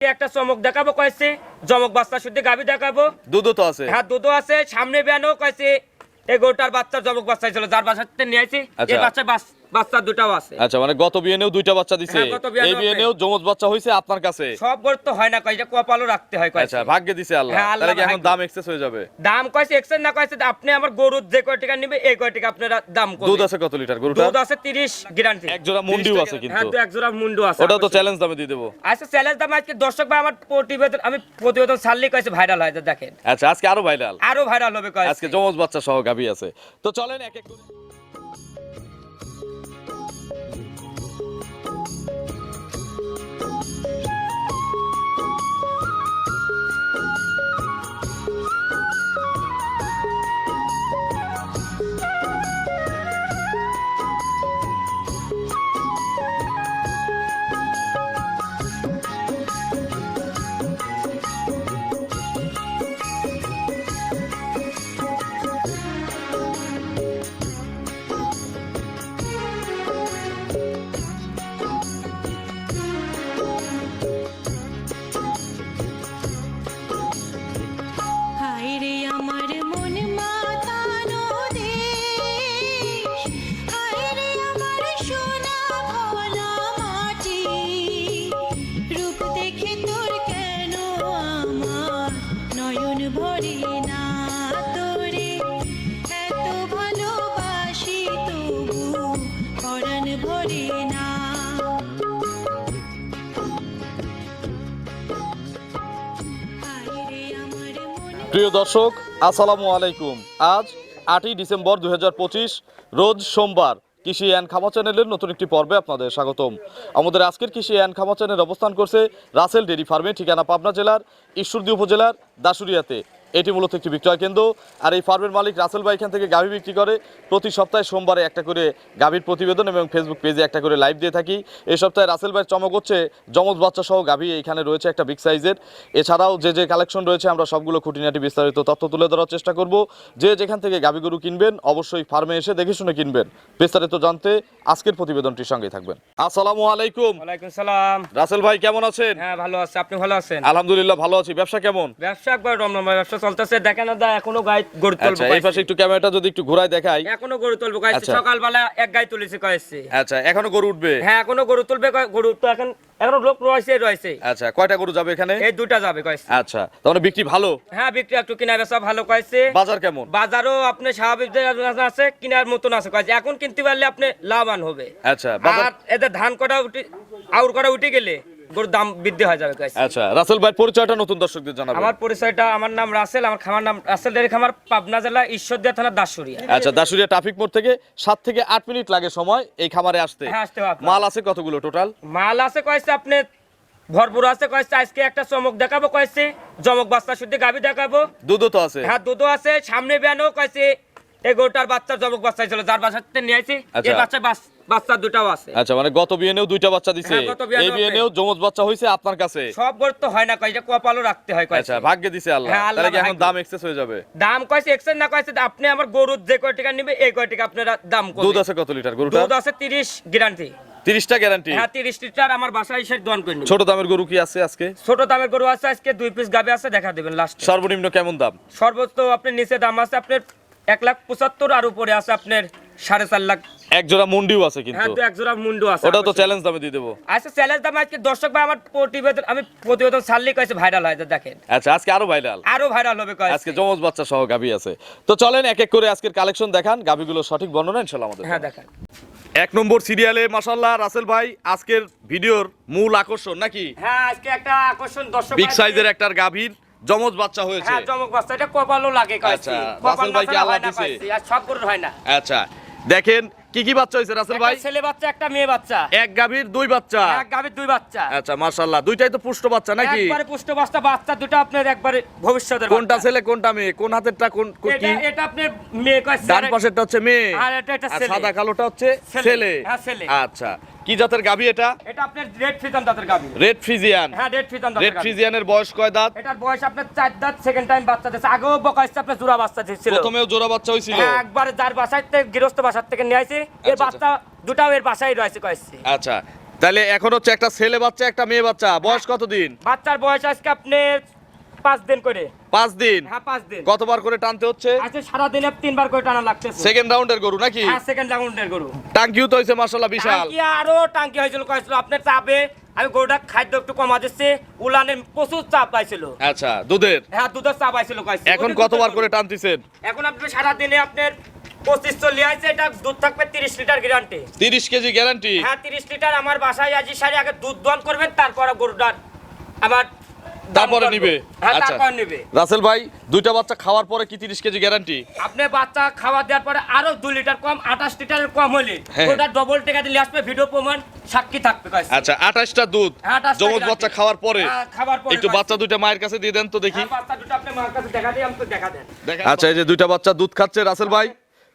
একটা চমক দেখাবো কয়েছে? জমক বাচ্চা শুদ্ধ গাবি দেখাবো। দুধও তো আছে। হ্যাঁ দুধও আছে। সামনে বেয়ানো কয়েছে। এই গোটার বাচ্চার জমক বাচ্চা ছিল যার বাসাতে নিয়ে আইছি। আচ্ছা। এই বাচ্চা বাস- বাচ্চা দুটাও আছে। আচ্ছা মানে গত বিয়েনেও দুইটা বাচ্চা দিছে। হ্যাঁ, এই। বিয়েনেও বাচ্চা হয়েছে আপনার কাছে? সব তো হয় না কয়েছে কপালও রাখতে হয় কয়েছে আচ্ছা ভাগ্যে দিছে আল্লাহ। হ্যাঁ, তাহলে কি এখন দাম এক্সেস হয়ে যাবে? দাম কয়েছে এক্সেন না কয়েছে আপনি আমার গরুর যে কয় টাকা নিবে এই কয় টাকা আপনারা দাম করবেন। দুধ আছে কত লিটার গরুটা দুধ আছে 30 গ্যারান্টি এক জোড়া মুন্ডিও আছে হ্যাঁ কিন্তু দু এক জোড়া মুন্ডু আছে। ওটাও তো চ্যালেঞ্জ দামে দিয়ে দেবো। আচ্ছা চ্যালেঞ্জ দাম আজকে দর্শক ভাই আমার প্রতিবেদন আমি প্রতিবেদন ছাড়লে কয়েছে ভাইরাল হয় দেখেন। আচ্ছা আজকে আরও ভাইরাল আরও ভাইরাল হবে কয়েছে। আজকে জমজ বাচ্চা সহ গাভী আছে। তো চলেন এক এক করে প্রিয় দর্শক আসসালামু আলাইকুম। আজ আটই ডিসেম্বর দু হাজার পঁচিশ রোজ সোমবার। কৃষি অ্যান্ড খামা চ্যানেলের নতুন একটি পর্বে আপনাদের স্বাগতম। আমাদের আজকের কৃষি অ্যান্ড খামা চ্যানেল অবস্থান করছে রাসেল ডেরি ফার্মে, ঠিকানা পাবনা জেলার ঈশ্বরদী উপজেলার দাসুরিয়াতে এটি মূলত একটি বিক্রয় কেন্দ্র। আর এই ফার্মের মালিক রাসেল ভাই এখান থেকে গাভী বিক্রি করে। প্রতি সপ্তাহে সোমবারে একটা করে গাভীর প্রতিবেদন এবং ফেসবুক পেজে একটা করে লাইভ দিয়ে থাকি। এই সপ্তাহে রাসেল ভাইয়ের চমক হচ্ছে যমজ বাচ্চা সহ গাভী এখানে রয়েছে একটা বিগ সাইজের এছাড়াও যে যে কালেকশন রয়েছে আমরা সবগুলো খুঁটিনাটি বিস্তারিত তথ্য তুলে ধরার চেষ্টা করব। যে যেখান থেকে গাভী গরু কিনবেন অবশ্যই ফার্মে এসে দেখে শুনে কিনবেন। বিস্তারিত জানতে আজকের প্রতিবেদনটির সঙ্গে থাকবেন। আসসালামু আলাইকুম। ওয়ালাইকুম সালাম। রাসেল ভাই কেমন আছেন? হ্যাঁ ভালো আছে। আপনি ভালো আছেন? আলহামদুলিল্লাহ ভালো আছি। ব্যবসা কেমন? ব্যবসা একবার রমরমা ব্যবসা চলতেছে দেখেন দা এখনও গাই আচ্ছা তুলবো এই পাশে একটু ক্যামেরাটা যদি একটু ঘোরায় দেখাই। এখনও গরু তুলবো কয়েছে আচ্ছা। সকালবেলা এক গাই তুলেছে কয়েছে। আচ্ছা এখনও গরু উঠবে? হ্যাঁ এখনও গরু তুলবে গরু তো এখন এখনও লোক রয়েছে রয়েছে। আচ্ছা কয়টা গরু যাবে এখানে? এই দুটা যাবে কয়েছে। আচ্ছা তাহলে বিক্রি ভালো? হ্যাঁ বিক্রি একটু কিনা বেচা ভালো কয়েছে। বাজার কেমন? বাজারও আপনি স্বাভাবিক আছে কিনার মতন আছে কয়েছে। এখন কিনতে পারলে আপনি লাভবান হবে। আচ্ছা আর এদের ধান কটা উঠে আউর কটা উঠে গেলে? গরুর দাম বৃদ্ধি হয়ে যাবে আচ্ছা রাসেল ভাই পরিচয়টা নতুন দর্শকদের জানাবেন। আমার পরিচয়টা আমার নাম রাসেল আমার খামার নাম রাসেল ডেরি খামার পাবনা জেলা ঈশ্বরদিয়া থানা দাসুরিয়া আচ্ছা দাসুরিয়া ট্রাফিক মোড় থেকে সাত থেকে আট মিনিট লাগে সময় এই খামারে আসতে। হ্যাঁ আসতে হবে। মাল আছে কতগুলো টোটাল? মাল আছে কয়েছে আপনি ভরপুর আছে কয়েছে আজকে একটা চমক দেখাবো কয়েছে জমক বাচ্চা শুদ্ধ গাবি দেখাবো। দুধও তো আছে। হ্যাঁ দুধও আছে সামনে বেয়ানো কয়েছে এই গরুটার বাচ্চার জমক বাচ্চা ছিল যার বাসাতে নিয়ে আইছি আচ্ছা। এই বাচ্চা বাস- বাচ্চা দুটাও আছে। আচ্ছা মানে গত বিয়েনেও দুইটা বাচ্চা দিছে। হ্যাঁ, এই বিয়েনেও জমজ বাচ্চা হয়েছে আপনার কাছে? সব গরু তো হয় না কপালও রাখতে হয় আচ্ছা ভাগ্যে দিছে আল্লাহ। হ্যাঁ, তাহলে কি এখন দাম এক্সেস হয়ে যাবে? দাম কয়েছে এক্সেন না কয়েছে আপনি আমার গরুর যে কয় টাকা নিবে এই কয় টাকা আপনারা দাম দুধ আছে কত লিটার গরুটা দুধ আছে 30 গ্যারান্টি তিরিশটা গ্যারান্টি হ্যাঁ 30 লিটার আমার বাসায় এসে দন করে ছোট দামের গরু কি আছে আজকে? ছোট দামের গরু আছে আজকে দুই পিস গাবে আছে দেখা দিবেন লাস্ট সর্বনিম্ন কেমন দাম? সর্বোচ্চ আপনার নিচে দাম আছে আপনার এক লাখ পঁচাত্তর আর উপরে আছে আপনার সাড়ে চার লাখ। এক জোড়া মুন্ডিও আছে হ্যাঁ কিন্তু দু এক জোড়া মুন্ডু আছে। ওটাও তো চ্যালেঞ্জ দামে দিয়ে দেবো। আচ্ছা চ্যালেঞ্জ দাম আজকে দর্শক ভাই আমার প্রতিবেদন আমি প্রতিবেদন ছাড়লে কয়েছে ভাইরাল হয় দেখেন। আচ্ছা আজকে আরও ভাইরাল আরও ভাইরাল হবে কয়েছে। আজকে জমজ বাচ্চা সহ গাভী আছে। তো চলেন এক এক করে আজকের কালেকশন দেখান। গাভীগুলো সঠিক বর্ণনা ইনশাল্লাহ আমাদের হ্যাঁ দেখেন। এক নম্বর সিরিয়ালে মাসাল্লাহ রাসেল ভাই আজকের ভিডিওর মূল আকর্ষণ নাকি? হ্যাঁ আজকে একটা আকর্ষণ দর্শক বিগ সাইজের একটার গাভীর জমজ বাচ্চা হয়েছে। হ্যাঁ চমক বাচ্চা এটা কপালও লাগে কয়েছে। আচ্ছা, রাসেল না ভাইকে ছাড়া আল্লাহ হয়। কয়েছে, আর সব গরুর হয় না। আচ্ছা দেখেন কি কি বাচ্চা হয়েছে রাসেল ভাই? ছেলে বাচ্চা একটা মেয়ে বাচ্চা। এক গাভীর দুই বাচ্চা। এক গাভীর দুই বাচ্চা। আচ্ছা মাশাআল্লাহ। দুইটাই তো পুষ্ট বাচ্চা নাকি? একবারে পুষ্ট বাচ্চা বাচ্চা দুটো আপনার একবারে ভবিষ্যতের কোনটা ছেলে কোনটা মেয়ে? কোন হাতেরটা কোন কি এটা এটা আপনার মেয়ে কয় ডান পাশেরটা হচ্ছে মেয়ে। আর এটা এটা ছেলে। সাদা কালোটা হচ্ছে। ছেলে। হ্যাঁ, ছেলে। আচ্ছা। কি জাতের গাভী এটা? এটা আপনার রেড ফিজান দাঁতের গাভী। রেড ফ্রিজিয়ান হ্যাঁ রেড ফিজান রেড ফ্রিজিয়ানের বয়স কয় দাঁত? এটার বয়স আপনার চার দাঁত সেকেন্ড টাইম বাচ্চা দিয়েছে। আগেও বকাইছে আপনার জোড়া বাচ্চা দিয়েছিল প্রথমেও জোড়া বাচ্চা হয়েছিল? হ্যাঁ একবারে যার বাসায় থেকে গৃহস্থ বাসার থেকে নিয়ে আসি এর আচ্ছা, বাচ্চা দুটাও এর বাসায় রয়েছে কয়েছে। আচ্ছা তাহলে এখন হচ্ছে একটা ছেলে বাচ্চা একটা মেয়ে বাচ্চা। বয়স কতদিন? বাচ্চার বয়স আজকে আপনি পাঁচ দিন করে। পাঁচ দিন? হ্যাঁ পাঁচ দিন। কতবার করে টানতে হচ্ছে? আজকে সারাদিনে তিনবার করে টানা লাগতেছে। সেকেন্ড রাউন্ডের গরু নাকি? হ্যাঁ সেকেন্ড রাউন্ডের গরু। টাঙ্কিও তো হয়েছে মার্শাল্লাহ বিশাল। টাঙ্কি আরও টাঙ্কি হয়েছিল কয়েছিল। আপনার চাপে আমি গরুটা খাদ্য একটু কমা দিচ্ছি উলানের প্রচুর চাপ পাইছিল। আচ্ছা দুধের? হ্যাঁ দুধের চাপ পাইছিল কয়েছিল। এখন কতবার করে টানতেছেন? এখন আপনি সারাদিনে আপনার পঁচিশ চল্লিশ আছে এটা দুধ থাকবে তিরিশ লিটার গ্যারান্টি তিরিশ কেজি গ্যারান্টি হ্যাঁ তিরিশ লিটার। আমার বাসায় আজি সারি আগে দুধ দন করবেন তারপরে গরুটার আমার দাম তারপরে নিবে। হ্যাঁ আচ্ছা। রাসেল ভাই দুইটা বাচ্চা খাওয়ার পরে কি তিরিশ কেজি গ্যারান্টি আপনি বাচ্চা খাওয়া দেওয়ার পরে আরও দুই লিটার কম আঠাশ লিটার কম হলে হ্যাঁ। ওটা ডবল টাকা দিলে আসবে ভিডিও প্রমাণ সাক্ষী থাকবে। আচ্ছা আঠাশটা দুধ হ্যাঁ, 28টা জমজ বাচ্চা খাওয়ার পরে। হ্যাঁ, একটু বাচ্চা দুইটা মায়ের কাছে দিয়ে দেন তো দেখি। হ্যাঁ, বাচ্চা দুটো আপনি মার কাছে দেখা দিয়ে আমাকে দেখা দেন। আচ্ছা এই যে দুইটা বাচ্চা দুধ খাচ্ছে রাসেল ভাই।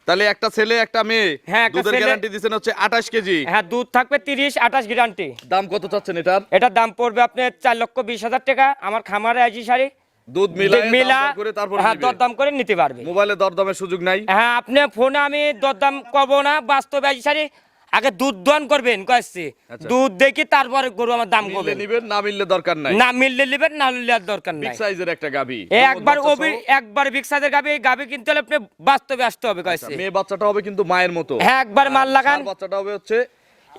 তাহলে একটা ছেলে একটা মেয়ে হ্যাঁ, দুধের গ্যারান্টি দিচ্ছেন হচ্ছে আঠাশ কেজি। হ্যাঁ দুধ থাকবে তিরিশ আঠাশ গ্যারান্টি দাম কত চাচ্ছেন এটার? এটার দাম পড়বে আপনি 4 লক্ষ বিশ হাজার টাকা। আমার খামারে আজি সারি দুধ মিলা করে তারপর হ্যাঁ দরদাম করে নিতে পারবে। মোবাইলে দরদামের সুযোগ নাই। হ্যাঁ আপনি ফোনে আমি দরদাম করব না বাস্তবে আজি সারি আগে দুধ দোয়ান করবেন কয়েছে আচ্ছা। দুধ দেখি তারপরে গরু আমার দাম মিললে নিবেন না মিললে দরকার নাই। না মিললে নিবেন না নিলে আর দরকার বিগ নাই সাইজের একটা গাবি একবার ওবি একবার বিগ সাইজের গাবি গাবি কিনতে হলে আপনি বাস্তবে আসতে হবে কয়েছি মেয়ে বাচ্চাটা হবে কিন্তু মায়ের মতো। হ্যাঁ একবার মাল লাগান। বাচ্চাটা হবে হচ্ছে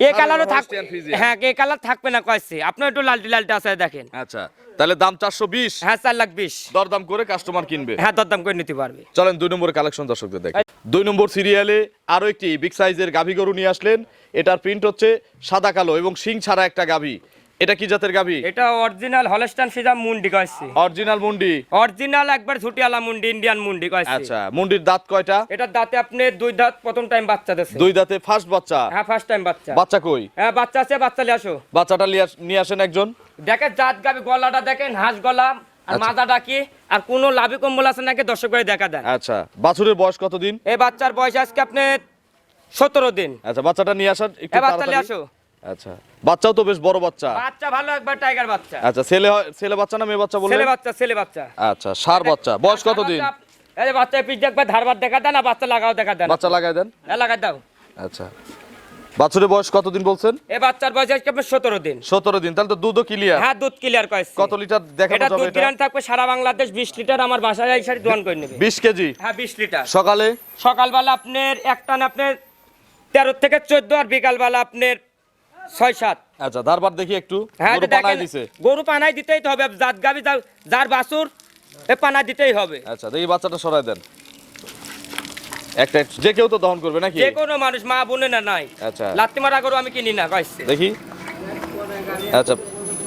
এ কালারও থাকবে হ্যাঁ এ কালার থাকবে না কয়েছে আপনার একটু লালটি লালটি আছে দেখেন। আচ্ছা তাহলে দাম চারশো বিশ? হ্যাঁ চার লাখ বিশ। দরদাম করে কাস্টমার কিনবে। হ্যাঁ দরদাম করে নিতে পারবে। চলেন দুই নম্বর কালেকশন দর্শকদের দেখেন দুই নম্বর সিরিয়ালে আরও একটি বিগ সাইজের গাভী গরু নিয়ে আসলেন। এটার প্রিন্ট হচ্ছে সাদা কালো এবং শিং ছাড়া একটা গাভী। এটা কি জাতের গাবি এটা অরিজিনাল হলস্টান সিজাম মুন্ডি কয়েছে অরিজিনাল মুন্ডি? অরিজিনাল একবার ঝুটিয়ালা মুন্ডি ইন্ডিয়ান মুন্ডি কয়েছে আচ্ছা মুন্ডির দাঁত কয়টা? এটার দাঁতে আপনি দুই দাঁত প্রথম টাইম বাচ্চা দিচ্ছে দুই দাঁতে ফার্স্ট বাচ্চা? হ্যাঁ ফার্স্ট টাইম বাচ্চা। বাচ্চা কই? হ্যাঁ বাচ্চা আছে বাচ্চা নিয়ে আসো। বাচ্চাটা নিয়ে আসেন একজন। দেখেন জাত গাবি গলাটা দেখেন হাঁস গলা আর আচ্ছা। মাথাটা কি? আর কোন লাভি কম্বল আছে নাকি দর্শক ভাই দেখা দেন। আচ্ছা বাছুরের বয়স কতদিন? এই বাচ্চার বয়স আজকে আপনি সতেরো দিন। আচ্ছা বাচ্চাটা নিয়ে আসার একটু বাচ্চা নিয়ে। আসো। আচ্ছা। বাচ্চাও তো বেশ বড় বাচ্চা। বাচ্চা ভালো একবার টাইগার বাচ্চা। আচ্ছা ছেলে ছেলে বাচ্চা না মেয়ে বাচ্চা বললেন ছেলে বাচ্চা ছেলে বাচ্চা। আচ্ছা সার বাচ্চা। বয়স কতদিন? বাচ্চা, এই বাচ্চা পিঠ দেখবে ধারবার দেখা দেন আর বাচ্চা লাগাও দেখা দেন। বাচ্চা লাগাই দেন? হ্যাঁ লাগাই দাও। আচ্ছা। বাছুরের বয়স কতদিন বলছেন? এই বাচ্চার বয়স আজকে আপনার সতেরো দিন। সতেরো দিন। তাহলে তো দুধও ক্লিয়ার হ্যাঁ দুধ ক্লিয়ার কয়েছে কত লিটার দেখানো এটা দুধ গ্রান থাকবে সারা বাংলাদেশ বিশ লিটার আমার বাসায় এই সারি দোয়ান করে নেবে। বিশ কেজি? হ্যাঁ বিশ লিটার। সকালে? সকালবেলা আপনার এক টান আপনার তেরো থেকে চোদ্দ আর বিকালবেলা আপনার ছয় সাত আচ্ছা ধারবার দেখি একটু। হ্যাঁ গরু তো দেখেন, বানাই দিছে। গরু পানাই দিতেই হবে। জাত গাবি যার- যার বাছুর এ পানা দিতেই হবে। আচ্ছা দেখি বাচ্চাটা সরাই দেন। একটা যে কেউ তো দহন করবে নাকি? যে কোনো মানুষ মা বোনে না নাই। আচ্ছা। লাত্তি মারা গরু আমি কিনি না দেখি। আচ্ছা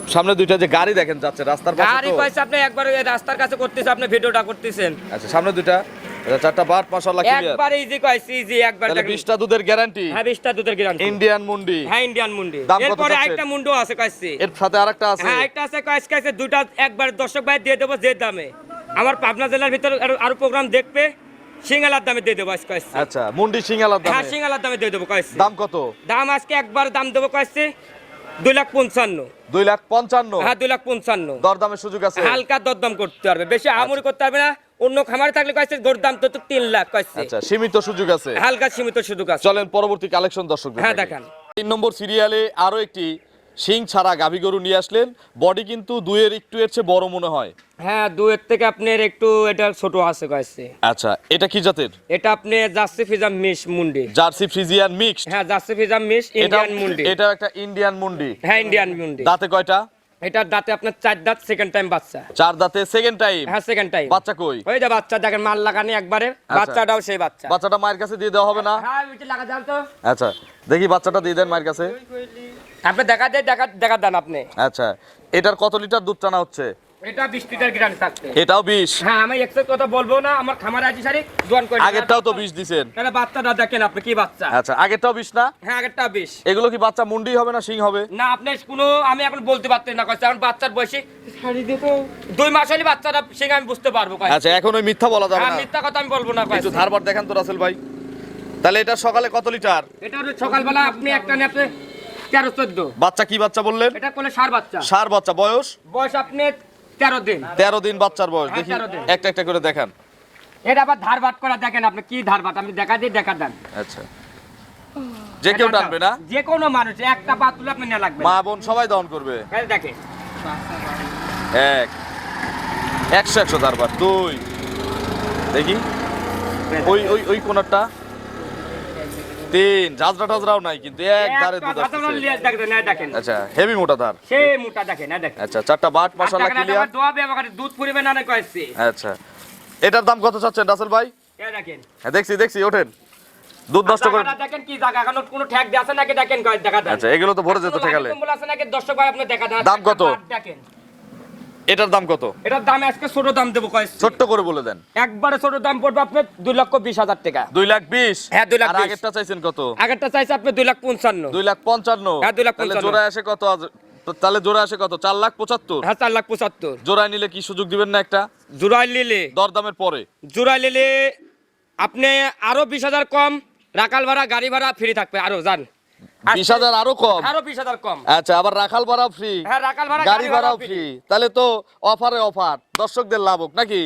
সামনে দুইটা যে গাড়ি দেখেন যাচ্ছে রাস্তার পাশে গাড়ি আপনি একবার রাস্তার কাছে করতেছে আপনি ভিডিওটা করতেছেন। আচ্ছা সামনে দুইটা। চারটা বাট মাশাআল্লাহ ক্লিয়ার একবার ইজি ইজি একবার তাহলে দেখেন। 20টা দুধের গ্যারান্টি হ্যাঁ দুধের গ্যারান্টি ইন্ডিয়ান মুন্ডি। হ্যাঁ ইন্ডিয়ান মুন্ডি। এরপরে? একটা মুন্ডো আছে কয়েছে এর সাথে আরেকটা আছে। হ্যাঁ একটা আছে কয়েছে দুটা একবার দর্শক ভাই দিয়ে দেবো যে দামে। আমার পাবনা জেলার ভিতরে আরো- প্রোগ্রাম দেখবে সিঙ্গালার দামে দিয়ে দেবো আচ্ছা মুন্ডি সিঙ্গালার হ্যাঁ সিঙ্গালার দামে দিয়ে দেবো কয়েছে দাম কত? দাম আজকে একবার দাম দেবো কয়েছে দুই লাখ পঞ্চান্ন। দুই লাখ পঞ্চান্ন? হ্যাঁ দুই লাখ পঞ্চান্ন। দরদামের সুযোগ আছে। হালকা দরদাম করতে পারবে বেশি আমুরি করতে পারবে না। অন্য খামারে থাকলে কয়েছে দাম তো তিন লাখ কয়েছে আচ্ছা সীমিত সুযোগ আছে। হালকা সীমিত সুযোগ আছে। চলেন পরবর্তী কালেকশন দর্শক হ্যাঁ, দেখান। তিন নম্বর সিরিয়ালে আরও একটি শিং ছাড়া গাভী গরু নিয়ে আসলেন। বডি কিন্তু দুইয়ের একটু এর চেয়ে বড় মনে হয়। হ্যাঁ দুয়ের থেকে আপনার একটু এটা ছোট আছে কয়েছে আচ্ছা এটা কি জাতের? এটা আপনি জার্সি ফিজাম মুন্ডি। Jersey Friesian mixed? হ্যাঁ জার্সি ফিজাম এটা ইন্ডিয়ান মুন্ডি। এটা একটা ইন্ডিয়ান মুন্ডি। হ্যাঁ ইন্ডিয়ান মুন্ডি। দাঁতে কয়টা? এটার দাঁতে আপনার চার দাঁত সেকেন্ড টাইম বাচ্চা। চার দাঁতে সেকেন্ড টাইম হ্যাঁ সেকেন্ড টাইম বাচ্চা কই? ওই যে বাচ্চা দেখেন মাল লাগানি একবারে বাচ্চাটাও সেই বাচ্চা। বাচ্চাটা মায়ের কাছে দিয়ে দেওয়া হবে না? হ্যাঁ ওইটা লাগা দাও তো। আচ্ছা দেখি বাচ্চাটা দিয়ে দেন মায়ের কাছে। আপনি দেখা দেয় দেখা দেখা দেন আপনি। আচ্ছা এটার কত লিটার দুধ টানা হচ্ছে? এটা লিটার এটাও বিশ? হ্যাঁ আমি কথা বলব না আমার খামার আছে সারি দোয়ান করে আগেরটাও তো তাহলে বাচ্চাটা দেখেন আপনি কি বাচ্চা? আচ্ছা আগেরটাও না? হ্যাঁ আগেরটা বিশ। এগুলো কি বাচ্চা মুন্ডি হবে না সিং হবে? না আপনি কোনো আমি এখন বলতে পারতেন না এখন বাচ্চার বয়সে দুই মাস হলে বাচ্চাটা সেখানে আমি বুঝতে পারব আচ্ছা এখন ওই মিথ্যা বলা যাবে হ্যাঁ না। মিথ্যা কথা আমি বলব না একটু ধারবার দেখান তো রাসেল ভাই। তাহলে এটা সকালে কত লিটার? এটা হলো সকালবেলা আপনি একটা আপনি তেরো চোদ্দ। বাচ্চা কি বাচ্চা বললেন? এটা করলে সার বাচ্চা। সার বাচ্চা বয়স? বয়স আপনি তেরো দিন। তেরো দিন বাচ্চার বয়স। হ্যাঁ, দেখি একটা একটা করে দেখান। এটা আবার ধার বাট করা দেখেন আপনি কি ধার বাট আপনি দেখা দিয়ে দেখা দেন। আচ্ছা। যে কেউ টানবে না? যে কোনো মানুষ একটা পা তুলে আপনি নেওয়া লাগবে। মা বোন সবাই দহন করবে। দেখেন। এক। একশো একশো তারপর দুই। দেখি। ওই ওই ওই কোনারটা তিন ঝাঁঝরা টাজরাও নাই কিন্তু এক ধারে দুধ আচ্ছা হেভি মোটা ধার। সে মোটা দেখেন এই দেখেন। আচ্ছা চারটা বাট ক্লিয়ার দোয়া ব্যবহার দুধ পুরিবে না না আচ্ছা এটার দাম কত চাচ্ছেন রাসেল ভাই? দেখেন। হ্যাঁ দেখছি দেখছি ওঠেন। দুধ নষ্ট করে দেখেন কি জায়গা এখন কোনো ঠ্যাক আছে নাকি? দেখেন কয় দেখা আচ্ছা এগুলো তো ভরে যেত ঠেকালে। কম্বল আছে নাকি? দর্শক ভাই আপনি দেখা দাম কত? দেখেন। এটার দাম কত? এটার দাম আজকে ছোট দাম দেবো কয়েছে ছোট্ট করে বলে দেন। একবারে ছোট দাম পড়বে আপনার দুই লক্ষ বিশ হাজার টাকা। দুই লাখ বিশ? হ্যাঁ, দুই লাখ আগেরটা চাইছেন কত? আগেরটা চাইছে আপনি দুই লাখ পঞ্চান্ন। দুই লাখ পঞ্চান্ন? হ্যাঁ, দুই লাখ পঞ্চান্ন। জোড়ায় আসে কত আজ- তাহলে জোড়া আসে কত? চার লাখ পঁচাত্তর? হ্যাঁ চার লাখ পঁচাত্তর। জোড়ায় নিলে কি সুযোগ দিবেন না একটা? জোড়াই নিলে? দরদামের পরে। জোড়াই নিলে আপনি আরও বিশ হাজার কম রাকাল ভাড়া গাড়ি ভাড়া ফ্রি থাকবে। আরও যান। বিশ হাজার আরও কম? আরও বিশ হাজার কম। আচ্ছা আবার রাখাল ভাড়া ফ্রি হ্যাঁ রাকাল ভাড়া গাড়ি ভাড়াও ফ্রি তাহলে তো অফারে অফার দর্শকদের লাভ হোক নাকি?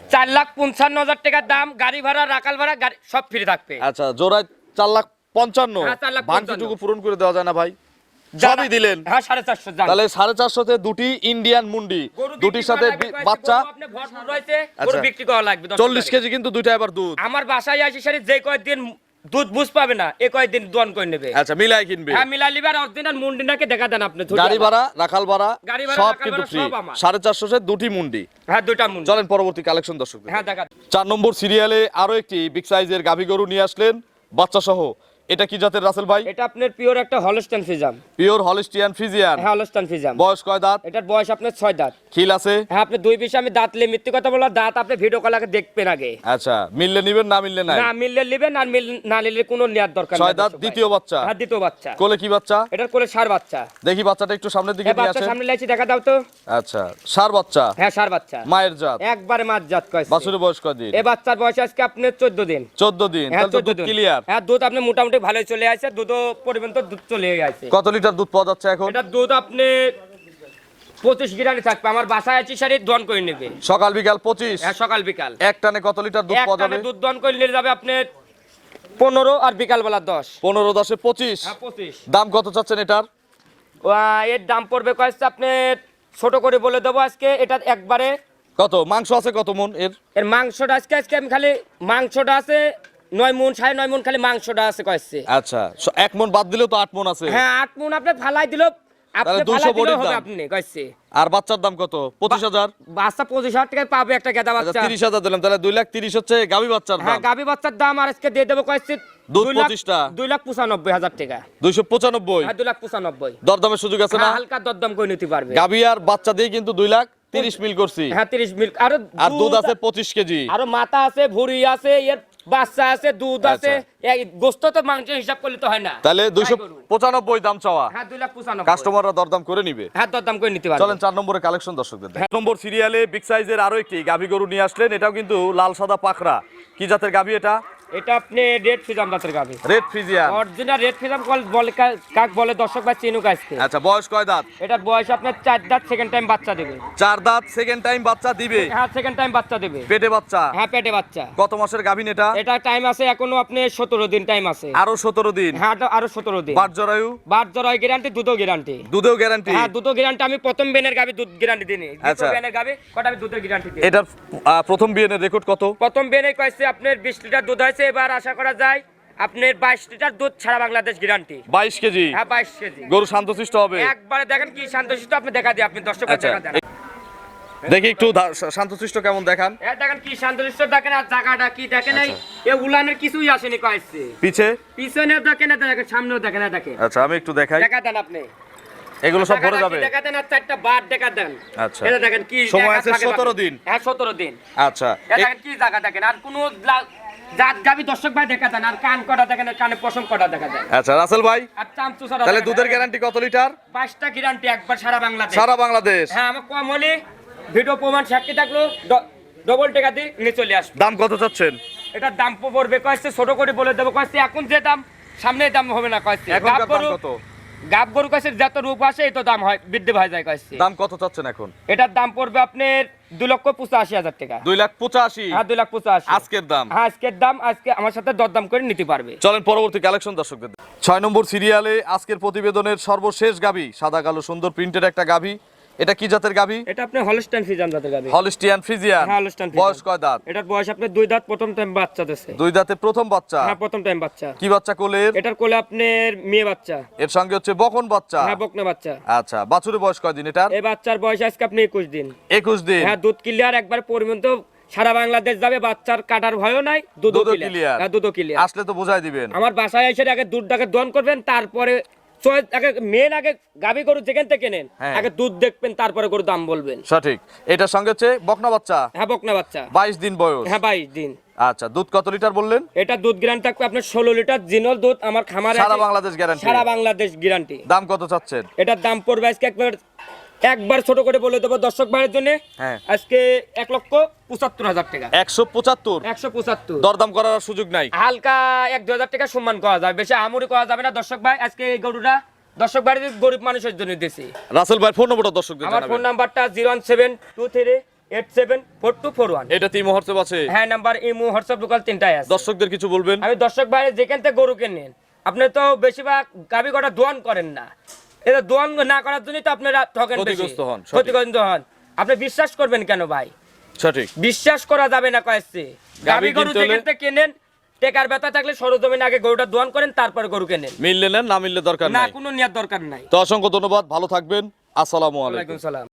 চার লাখ পঞ্চান্ন হাজার টাকার দাম গাড়ি ভাড়া রাকাল ভাড়া গাড়ি সব ফ্রি থাকবে। আচ্ছা জোড়ায় চার লাখ পঞ্চান্ন। হ্যাঁ, পূরণ করে দেওয়া যায় না ভাই? সবই দিলেন। হ্যাঁ সাড়ে চারশো তাহলে সাড়ে চারশোতে দুটি ইন্ডিয়ান মুন্ডি। দুটির সাথে বাচ্চা। আচ্ছা। বিক্রি করা লাগবে চল্লিশ কেজি কিন্তু দুইটা এবার দুধ। আমার বাসায় আসি সারি যে কয়েকদিন দুধ বুঝ পাবে না এ কয়েকদিন দোয়ান করে নেবে। আচ্ছা মিলাই কিনবে। হ্যাঁ মিলাই লিবার অরিজিনাল মুন্ডিনাকে দেখা দেন আপনি গাড়ি ভাড়া রাখাল ভাড়া গাড়ি ভাড়া, সব কিন্তু ফ্রি সব আমার। সাড়ে চারশো সে দুটি মুন্ডি। হ্যাঁ দুটো মুন্ডি। চলেন পরবর্তী কালেকশন দর্শক হ্যাঁ দেখা। চার নম্বর সিরিয়ালে আরও একটি বিগ সাইজের গাভী গরু নিয়ে আসলেন বাচ্চা সহ এটা কি জাতের রাসেল ভাই? এটা আপনার পিওর একটা Holstein Friesian pure Holstein Friesian হ্যাঁ হলস্টান ফিজাম বয়স কয় দাঁত? এটার বয়স আপনার ছয় দাঁত। খিল আছে? হ্যাঁ আপনি দুই বিষয়ে আমি দাঁত লে মিথ্যে কথা বলা দাঁত আপনি ভিডিও কলাকে দেখবেন আগে। আচ্ছা মিললে নিবেন না মিললে নাই? না মিললে নেবেন আর মিল না নিলে কোনো নেওয়ার দরকার ছয় দাঁত দ্বিতীয় বাচ্চা? হ্যাঁ দ্বিতীয় বাচ্চা। কোলে কি বাচ্চা? এটার কোলে সার বাচ্চা। দেখি বাচ্চাটা একটু সামনের দিকে নিয়ে বাচ্চা আসেন সামনে লাইছি দেখা দাও তো। আচ্ছা সার বাচ্চা? হ্যাঁ সার বাচ্চা। মায়ের জাত? একবারে মাছ জাত কয় বাছুরের বয়স কদিন এ বাচ্চার বয়স আজকে আপনার চোদ্দ দিন। চোদ্দ দিন হ্যাঁ তাহলে দুধ ক্লিয়ার হ্যাঁ দুধ আপনি মোটামুটি ভালোই চলে আসছে দুধও পরিমাণ তো দুধ চলে আসছে কত লিটার দুধ পাওয়া যাচ্ছে এখন? এটা দুধ আপনি পঁচিশ থাকবে আমার বাসায় আছি সারি দন করে নেবে। সকাল বিকাল পঁচিশ? হ্যাঁ সকাল বিকাল। এক টানে কত লিটার দুধ পাওয়া যাবে? দুধ দন করে নিয়ে যাবে আপনি পনেরো আর বিকাল বেলা দশ। পনেরো দশে পঁচিশ? হ্যাঁ পঁচিশ। দাম কত চাচ্ছেন এটার? আহ, এর দাম পড়বে কয়েছে আপনি ছোট করে বলে দেবো আজকে এটা একবারে। কত? মাংস আছে কত মন এর? এর মাংসটা আজকে আজকে আমি খালি মাংসটা আছে নয় মন সাড়ে নয় মন খালি মাংসটা আছে কয়েছে। আচ্ছা এক মন বাদ দিলেও তো আট মন আছে। হ্যাঁ আট মন আপনি ফালাই দিল আপনি তাহলে 200 ফালাই দিলেও বডির হবে দাম। আপনি কয়েছে। আর বাচ্চার দাম কত? পঁচিশ হাজার? বাচ্চা পঁচিশ হাজার টাকায় পাবে একটা গেদা আচ্ছা বাচ্চা। তিরিশ হাজার দিলাম তাহলে দুই লাখ তিরিশ হচ্ছে গাভী বাচ্চার হ্যাঁ গাভী বাচ্চার দাম আর আজকে দিয়ে দেবো কয়েছে। দুধ দুই লাখ- 25টা। দুই লাখ পঁচানব্বই হাজার টাকা। দুইশো পঁচানব্বই। হ্যাঁ দুই লাখ পঁচানব্বই। দরদামের সুযোগ আছে না? হ্যাঁ, হালকা দরদাম করে নিতে পারবে। গাভী আর বাচ্চা দিয়ে কিন্তু দুই লাখ তিরিশ মিল করছি। হ্যাঁ তিরিশ মিল আর দুধ আছে পঁচিশ কেজি। আরও মাথা আছে ভুড়ি আছে এর বাচ্চা আছে দুধ আছে গোস্ত তো মাংস হিসাব করলে তো হয় না। তাহলে দুইশো পঁচানব্বই দাম চাওয়া। হ্যাঁ দুই লাখ পঁচানব্বই। কাস্টমাররা দরদাম করে নিবে। হ্যাঁ দরদাম করে নিতে পারবে। চলেন চার নম্বরে কালেকশন দর্শকদের এক নম্বর সিরিয়ালে বিগ সাইজের আরও একটি গাভী গরু নিয়ে আসলেন। এটাও কিন্তু লাল সাদা পাখরা। কি জাতের গাভী এটা? এটা আপনি রেড ফিজাম জাতের গাভী। Red Friesian original red Friesian বলে কা- কাক বলে দর্শক বা চিনুক আজকে। আচ্ছা বয়স কয় দাঁত? এটার বয়স আপনার চার দাঁত সেকেন্ড টাইম বাচ্চা দেবে। চার দাঁত সেকেন্ড টাইম বাচ্চা দিবে? হ্যাঁ সেকেন্ড টাইম বাচ্চা দেবে। পেটে বাচ্চা? হ্যাঁ পেটে বাচ্চা। কত মাসের গাভীন এটা? এটা টাইম আছে এখনও আপনি সতেরো দিন টাইম আছে। আরও সতেরো দিন? হ্যাঁ আরও সতেরো দিন। বাট জরায়ু? বাদ জরাই গ্যারান্টি দুধও গ্যারান্টি দুধেও গ্যারান্টি হ্যাঁ দুধও গ্যারান্টি আমি প্রথম বেনের গাবি দুধ গ্যারান্টি দিই আচ্ছা। বেনের গাবি কটা আমি দুধের গ্যারান্টি দিই। আহ, প্রথম বিয়ের রেকর্ড কত? প্রথম বেনে কয়েছে আপনার বিশ লিটার দুধ হয়েছে এবার আশা করা যায় আপনার বাইশ লিটার দুধ ছাড়া বাংলাদেশ গ্যারান্টি বাইশ কেজি? হ্যাঁ বাইশ কেজি। গরু শান্তশিষ্ট হবে? একবারে দেখেন কি শান্তশিষ্ট আপনি দেখা দিই আপনি দর্শক আচ্ছা। দেখা একটু শান্তশিষ্ট কেমন দেখান। কি শান্তশিষ্ট দেখেন আর জায়গাটা কি দেখেন এই আচ্ছা। এ উলানের কিছুই আসেনি কয়েছে। পিছে? পিছনে দেখেন দেখেন সামনেও দেখেন এটা দেখেন। আচ্ছা আমি একটু দেখাই। দেখা দেন আপনি। এগুলো সব ভরে যাবে? দেখা দেন আর চারটা বার দেখা দেন। আচ্ছা। এটা দেখেন কি সময় আছে 17 দিন। হ্যাঁ সতেরো দিন। আচ্ছা। দেখেন কি জায়গা দেখেন আর কোনো জাত গাবি দর্শক ভাই দেখা দেন আর কান কটা দেখেন কানে পশম কটা দেখা দেন আচ্ছা রাসেল ভাই আর চামচু তাহলে দুধের গ্যারান্টি কত লিটার? গ্যারান্টি একবার সারা বাংলাদেশ। সারা বাংলাদেশ। হ্যাঁ আমার কম হলে ভিডিও প্রমাণ সাক্ষী থাকল ডবল টাকা দিয়ে নিয়ে চলে আসবে। দাম কত চাচ্ছেন? এটার দাম পড়বে কয়েছে ছোট করে বলে দেবো কয়েছে এখন যে দাম সামনে দাম হবে না কয়েছে। গাব দাম গরু কত? গাব গরু কাছে যত রূপ আসে এই তো দাম হয় বৃদ্ধি হয়ে যায় দাম কত চাচ্ছেন এখন? এটার দাম পড়বে আপনার দু লক্ষ পঁচাশি হাজার টাকা। দুই লাখ পঁচাশি? হ্যাঁ দুই লাখ পঁচাশি। আজকের দাম? হ্যাঁ আজকের দাম আজকে আমার সাথে দরদাম করে নিতে পারবে। চলেন পরবর্তী কালেকশন দর্শকদের। ছয় নম্বর সিরিয়ালে আজকের প্রতিবেদনের সর্বশেষ গাবি সাদা কালো সুন্দর প্রিন্টের একটা গাবি এটা কি জাতের গাবি? এটা আপনি হলস্টাইন ফিজান জাতের গাবি। হলিস্টিয়ান ফ্রিজিয়ান হ্যাঁ, Friesian। বয়স কয় দাঁত? এটার বয়স আপনার দুই দাঁত প্রথম টাইম বাচ্চা দিছে। দুই দাঁতে প্রথম বাচ্চা? হ্যাঁ প্রথম টাইম বাচ্চা। কি বাচ্চা কোলের? এটার কোলে আপনার মেয়ে বাচ্চা। এর সঙ্গে হচ্ছে বকন বাচ্চা? হ্যাঁ বকনা বাচ্চা। আচ্ছা বাছুরের বয়স কয়দিন এটার? এই বাচ্চার বয়স আজকে আপনি একুশ দিন। একুশ দিন। হ্যাঁ দুধ ক্লিয়ার একবার পরিমাণ সারা বাংলাদেশ যাবে বাচ্চার কাটার ভয়ও নাই দুধ ক্লিয়ার। হ্যাঁ দুধও ক্লিয়ার আসলে তো বোঝাই দিবেন। আমার বাসায় এসে আগে দুধটাকে দন করবেন তারপরে চয়েস আগে মেন আগে গাবি গরু যেখান থেকে নেন হ্যাঁ। আগে দুধ দেখবেন তারপরে গরু দাম বলবেন। সঠিক। এটার সঙ্গে হচ্ছে বকনা বাচ্চা। হ্যাঁ বকনা বাচ্চা। বাইশ দিন বয়স। হ্যাঁ বাইশ দিন। আচ্ছা দুধ কত লিটার বললেন? এটা দুধ গ্যারান্টি থাকবে আপনার ষোলো লিটার জিনল দুধ আমার খামারে সারা বাংলাদেশ গ্যারান্টি সারা বাংলাদেশ গ্যারান্টি দাম কত চাচ্ছেন? এটার দাম পড়বে আজকে একবার একবার ছোট করে বলে দেবো দর্শক ভাইয়ের জন্য। হ্যাঁ। আজকে এক লক্ষ পঁচাত্তর হাজার টাকা। একশো পঁচাত্তর? একশো পঁচাত্তর। দরদাম করার সুযোগ নাই। হালকা এক দু হাজার টাকা সম্মান করা যাবে বেশি আমুরি করা যাবে না। দর্শক ভাই আজকে এই গরুটা দর্শক ভাই গরিব মানুষের জন্য দিছি রাসেল ভাই ফোন নম্বরটা দর্শকদের আমার ফোন নাম্বারটা zero one seven two three eight seven four two four one এটা তিন হোয়াটসঅ্যাপ আছে। হ্যাঁ নাম্বার ইমো হোয়াটসঅ্যাপ লোকাল তিনটাই আছে। দর্শকদের কিছু বলবেন? আমি দর্শক ভাই যেখান থেকে গরু কেনেন আপনি তো বেশিরভাগ গাবি কটা দোয়ান করেন না। এটা দোয়ান না করার জন্যই তো আপনারা ঠকেন ক্ষতিগ্রস্ত হন, ক্ষতিগ্রস্ত হন। আপনি বিশ্বাস করবেন কেন ভাই? সঠিক। বিশ্বাস করা যাবে না কয়েছে গাবি গরু যেখান থেকে কেনেন টেকার ব্যথা থাকলে সরজমিন আগে গরুটা দোয়ান করেন তারপর গরু কেনেন। মিললে নেন না মিললে দরকার না কোনো নেওয়ার দরকার নাই। তো অসংখ্য ধন্যবাদ ভালো থাকবেন। আসসালামু আলাইকুম। ওয়ালাইকুম সালাম।